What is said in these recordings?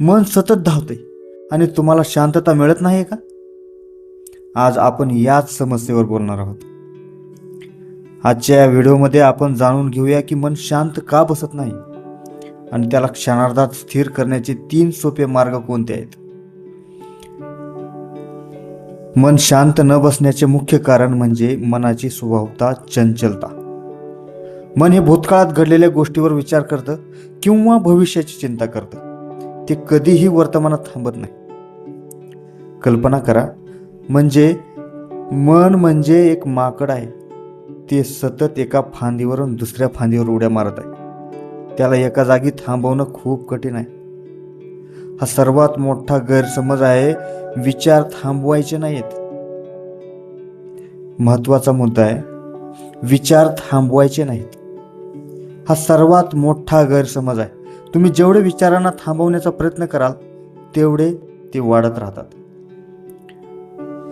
मन सतत धावते. आणि तुम्हाला शांतता मिळत नाही का? आज आपण याच समस्येवर बोलणार आहोत. आजच्या या व्हिडिओमध्ये आपण जाणून घेऊया की मन शांत का बसत नाही? आणि त्याला क्षणार्धात स्थिर करण्याचे तीन सोपे मार्ग कोणते आहेत? मन शांत न बसण्याचे मुख्य कारण म्हणजे मनाची स्वभावता चंचलता. मन हे भूतकाळात घडलेल्या गोष्टीवर विचार करतं किंवा भविष्याची चिंता करतं. ते कधीही वर्तमानात थांबत नाही. कल्पना करा म्हणजे मन म्हणजे एक माकड आहे. ते सतत एका फांदीवरून दुसऱ्या फांदीवर उड्या मारत आहे. त्याला एका जागी थांबवणं खूप कठीण आहे. हा सर्वात मोठा गैरसमज आहे विचार थांबवायचे नाहीत. महत्त्वाचा मुद्दा आहे विचार थांबवायचे नाहीत. हा सर्वात मोठा गैरसमज आहे. तुम्ही जेवढे विचारांना थांबवण्याचा प्रयत्न कराल तेवढे ते वाढत राहतात.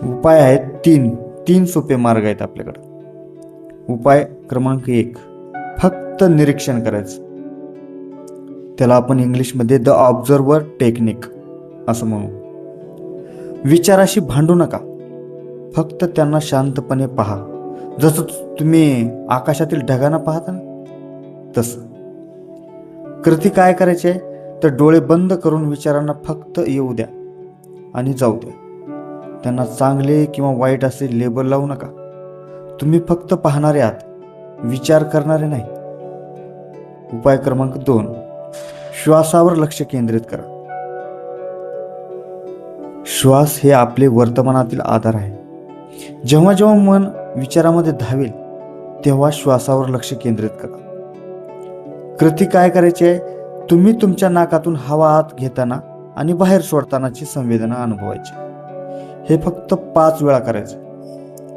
उपाय आहेत तीन. तीन सोपे मार्ग आहेत आपल्याकडे. उपाय क्रमांक एक. फक्त निरीक्षण करायचं. त्याला आपण इंग्लिशमध्ये द ऑब्झर्वर टेक्निक असं म्हणू. विचाराशी भांडू नका. फक्त त्यांना शांतपणे पहा. जसं तुम्ही आकाशातील ढगांना पाहता ना तसं. कृती काय करायची आहे? तर डोळे बंद करून विचारांना फक्त येऊ द्या आणि जाऊ द्या. त्यांना चांगले किंवा वाईट असे लेबल लावू नका. तुम्ही फक्त पाहणारे आहात विचार करणारे नाही. उपाय क्रमांक दोन. श्वासावर लक्ष केंद्रित करा. श्वास हे आपले वर्तमानातील आधार आहे. जेव्हा जेव्हा मन विचारामध्ये धावेल तेव्हा श्वासावर लक्ष केंद्रित करा. कृती काय करायची आहे? तुम्ही तुमच्या नाकातून हवा आत घेताना आणि बाहेर सोडतानाची संवेदना अनुभवायची. हे फक्त पाच वेळा करायचं.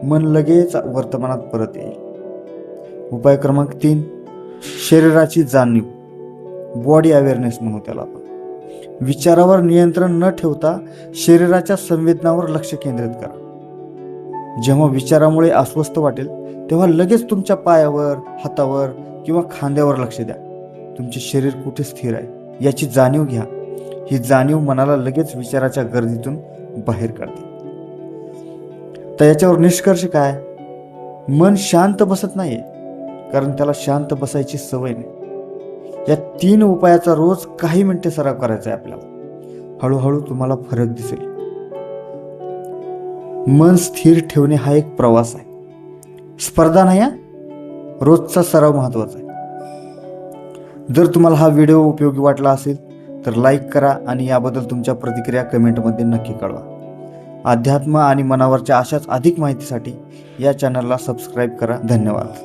मन लगेच वर्तमानात परत येईल. उपाय क्रमांक तीन शरीराची जाणीव. बॉडी अवेअरनेस म्हणू त्याला आपण. विचारावर नियंत्रण न ठेवता शरीराच्या संवेदनावर लक्ष केंद्रित करा. जेव्हा विचारामुळे अस्वस्थ वाटेल तेव्हा लगेच तुमच्या पायावर हातावर किंवा खांद्यावर लक्ष द्या. तुमचे शरीर कुठे स्थिर आहे याची जाणीव घ्या. ही जाणीव मनाला लगेच विचाराच्या गर्दीतून बाहेर काढते. तर याच्यावर निष्कर्ष काय? मन शांत बसत नाही कारण त्याला शांत बसायची सवय नाही. या तीन उपायाचा रोज काही मिनिटे सराव करायचा आहे आपल्याला. हळूहळू तुम्हाला फरक दिसेल. मन स्थिर ठेवणे हा एक प्रवास आहे. स्पर्धा नाही रोजचा सराव महत्त्वाचा आहे. जर तुम्हाला हा व्हिडिओ उपयोगी वाटला असेल तर लाईक करा आणि याबद्दल तुमच्या प्रतिक्रिया कमेंटमध्ये नक्की कळवा. अध्यात्म आणि मनावरच्या अशाच अधिक माहितीसाठी या चॅनलला सबस्क्राईब करा. धन्यवाद.